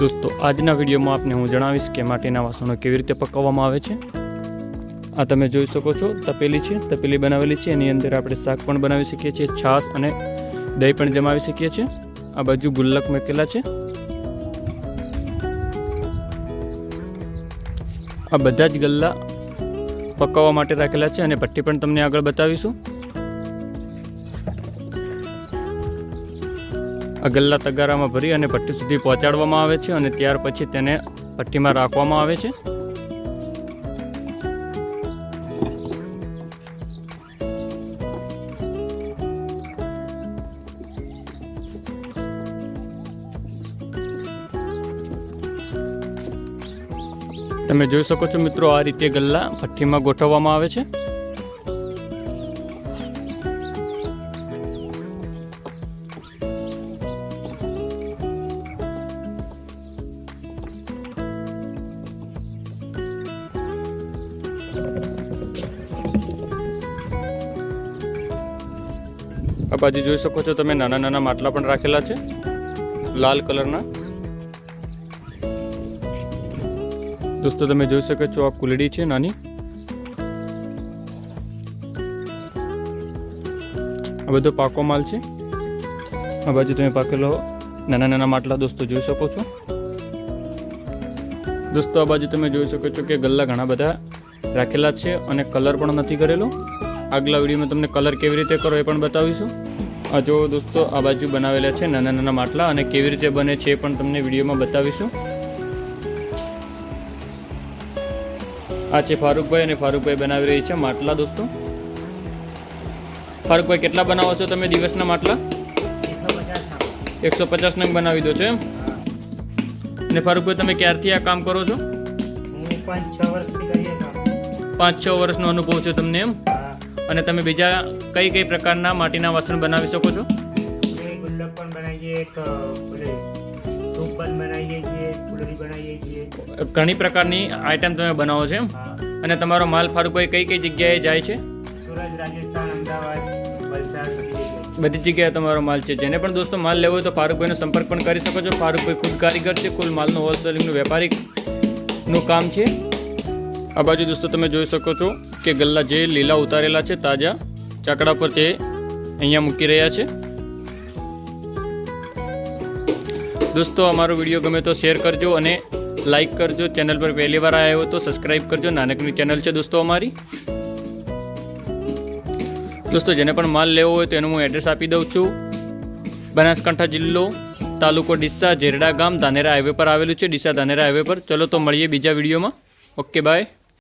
દોસ્તો, આજના વિડીયોમાં આપને હું જણાવીશ કે માટીના વાસણો કેવી રીતે પકવવામાં આવે છે. આ તમે જોઈ શકો છો, તપેલી છે, તપેલી બનાવેલી છે, એની અંદર આપણે શાક પણ બનાવી શકીએ છીએ, છાશ અને દહીં પણ જમાવી શકીએ છીએ. આ બાજુ ગુલ્લક મૂકેલા છે. આ બધા જ ગલ્લા પકવવા માટે રાખેલા છે અને પટ્ટી પણ તમને આગળ બતાવીશું. ગલ્લા તગારામાં ભરી અને ભઠ્ઠી સુધી પહોંચાડવામાં આવે છે અને ત્યાર પછી તેને ભઠ્ઠીમાં રાખવામાં આવે છે. તમે જોઈ શકો છો મિત્રો આ રીતે ગલ્લા ભઠ્ઠીમાં ગોઠવવામાં આવે છે. આ બાજુ જોઈ શકો છો તમે નાના નાના માટલા પણ રાખેલા છે. લાલ કલરના. દોસ્તો, તમે જોઈ શકો છો આ કુલડી છે નાની. આ બધો પાકો માલ છે. આ બાજુ તમે પાકેલો નાના નાના માટલા દોસ્તો જોઈ શકો છો. દોસ્તો, આ બાજુ તમે જોઈ શકો છો કે ગલ્લા ઘણા બધા રાખેલા છે અને કલર પણ નથી કરેલો. આગલા વિડીયોમાં તમને કલર કેવી રીતે કરો એ પણ બતાવીશું. આ જો દોસ્તો આ બાજુ બનાવેલા છે નાના નાના માટલા અને કેવી રીતે બને છે એ પણ તમને વિડીયોમાં બતાવીશું. આ છે ફારૂકભાઈ અને ફારૂકભાઈ બનાવી રહી છે માટલા દોસ્તો. ફારૂકભાઈ કેટલા બનાવો છો તમે દિવસના માટલા? એકસો પચાસ નંગ બનાવી દો છો એમ? અને ફારૂકભાઈ તમે ક્યારથી આ કામ કરો છો? હું પાંચ છ વર્ષથી પાંચ છ વર્ષનો અનુભવ છે તમને એમ? અને તમે બીજા કઈ કઈ પ્રકારના માટીના વાસણ બનાવી શકો છો? ગુલ્લક પણ બનાવીએ એક ઓલે સૂપ પણ બનાવીએ છીએ ફૂલડી બનાવીએ છીએ. ઘણી પ્રકારની આઈટમ તમે બનાવો છો એમ? અને તમારો માલ ફારૂકભાઈ કઈ કઈ જગ્યાએ જાય છે? સુરત રાજસ્થાન અમદાવાદ વલસાડ બધી જગ્યાએ. તમારો માલ છે. જેને પણ દોસ્તો માલ લેવો હોય તો ફારૂકભાઈનો સંપર્ક પણ કરી શકો છો. ફારૂકભાઈ ખુદ કારીગર છે કુલ માલનું હોલસેલિંગનું વેપારીનું કામ છે. આ બાજુ દોસ્તો તમે જોઈ શકો છો કે ગલ્લા જે લીલા ઉતારેલા છે, તાજા ચાકડા પર તે અહીંયા મૂકી રહ્યા છે. દોસ્તો અમારો વીડિયો ગમે તો શેર કરજો અને લાઈક કરજો. ચેનલ પર પહેલી વાર આવ્યા તો સબસ્ક્રાઈબ કરજો. નાનકડી ચેનલ છે દોસ્તો અમારી. દોસ્તો જેને પણ માલ લેવો હોય તો એનું હું એડ્રેસ આપી દઉં છું. બનાસકાંઠા જિલ્લો તાલુકો ડીસા જેરડા ગામ, ધાનેરા હાઈવે પર આવેલું છે, ડીસા, ધાનેરા હાઈવે પર. ચલો તો મળીએ બીજા વિડીયોમાં. Okay, bye.